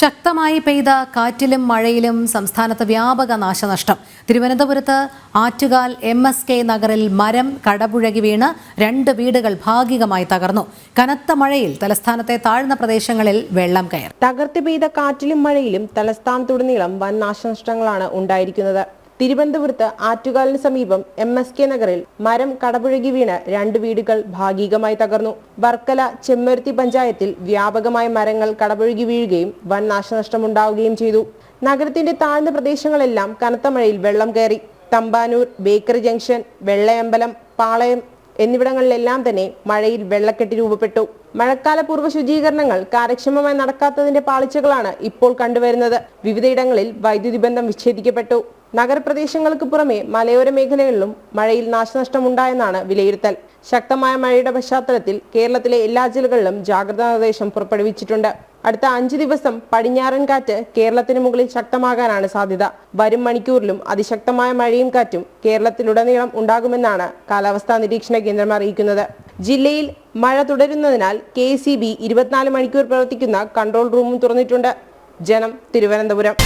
ശക്തമായി പെയ്ത കാറ്റിലും മഴയിലും സംസ്ഥാനത്ത് വ്യാപക നാശനഷ്ടം. തിരുവനന്തപുരത്ത് ആറ്റുകാൽ എം എസ് കെ നഗറിൽ മരം കടപുഴകി വീണ് രണ്ട് വീടുകൾ ഭാഗികമായി തകർന്നു. കനത്ത മഴയിൽ തലസ്ഥാനത്തെ താഴ്ന്ന പ്രദേശങ്ങളിൽ വെള്ളം കയറി. തകർത്ത് പെയ്ത കാറ്റിലും മഴയിലും തലസ്ഥാനത്തുടനീളം വൻ നാശനഷ്ടങ്ങളാണ് ഉണ്ടായിരിക്കുന്നത്. തിരുവനന്തപുരത്ത് ആറ്റുകാലിന് സമീപം എം എസ് കെ നഗറിൽ മരം കടപുഴകി വീണ് രണ്ട് വീടുകൾ ഭാഗികമായി തകർന്നു. വർക്കല ചെമ്മരുത്തി പഞ്ചായത്തിൽ വ്യാപകമായ മരങ്ങൾ കടപുഴകി വീഴുകയും വൻ നാശനഷ്ടമുണ്ടാവുകയും ചെയ്തു. നഗരത്തിന്റെ താഴ്ന്ന പ്രദേശങ്ങളെല്ലാം കനത്ത മഴയിൽ വെള്ളം കയറി. തമ്പാനൂർ ബേക്കറി ജംഗ്ഷൻ വെള്ളയമ്പലം പാളയം എന്നിവിടങ്ങളിലെല്ലാം തന്നെ മഴയിൽ വെള്ളക്കെട്ട് രൂപപ്പെട്ടു. മഴക്കാല പൂർവ ശുചീകരണങ്ങൾ കാര്യക്ഷമമായി നടക്കാത്തതിന്റെ പാളിച്ചകളാണ് ഇപ്പോൾ കണ്ടുവരുന്നത്. വിവിധയിടങ്ങളിൽ വൈദ്യുതി ബന്ധം വിച്ഛേദിക്കപ്പെട്ടു. നഗരപ്രദേശങ്ങൾക്ക് പുറമെ മലയോര മേഖലകളിലും മഴയിൽ നാശനഷ്ടമുണ്ടായെന്നാണ് വിലയിരുത്തൽ. ശക്തമായ മഴയുടെ പശ്ചാത്തലത്തിൽ കേരളത്തിലെ എല്ലാ ജില്ലകളിലും ജാഗ്രതാ നിർദ്ദേശം പുറപ്പെടുവിച്ചിട്ടുണ്ട്. അടുത്ത അഞ്ചു ദിവസം പടിഞ്ഞാറൻ കാറ്റ് കേരളത്തിന് മുകളിൽ ശക്തമാകാനാണ് സാധ്യത. വരും മണിക്കൂറിലും അതിശക്തമായ മഴയും കാറ്റും കേരളത്തിലുടനീളം ഉണ്ടാകുമെന്നാണ് കാലാവസ്ഥാ നിരീക്ഷണ കേന്ദ്രം അറിയിക്കുന്നത്. ജില്ലയിൽ മഴ തുടരുന്നതിനാൽ കെ സി ബി ഇരുപത്തിനാല് മണിക്കൂർ പ്രവർത്തിക്കുന്ന കൺട്രോൾ റൂമും തുറന്നിട്ടുണ്ട്. ജനം തിരുവനന്തപുരം.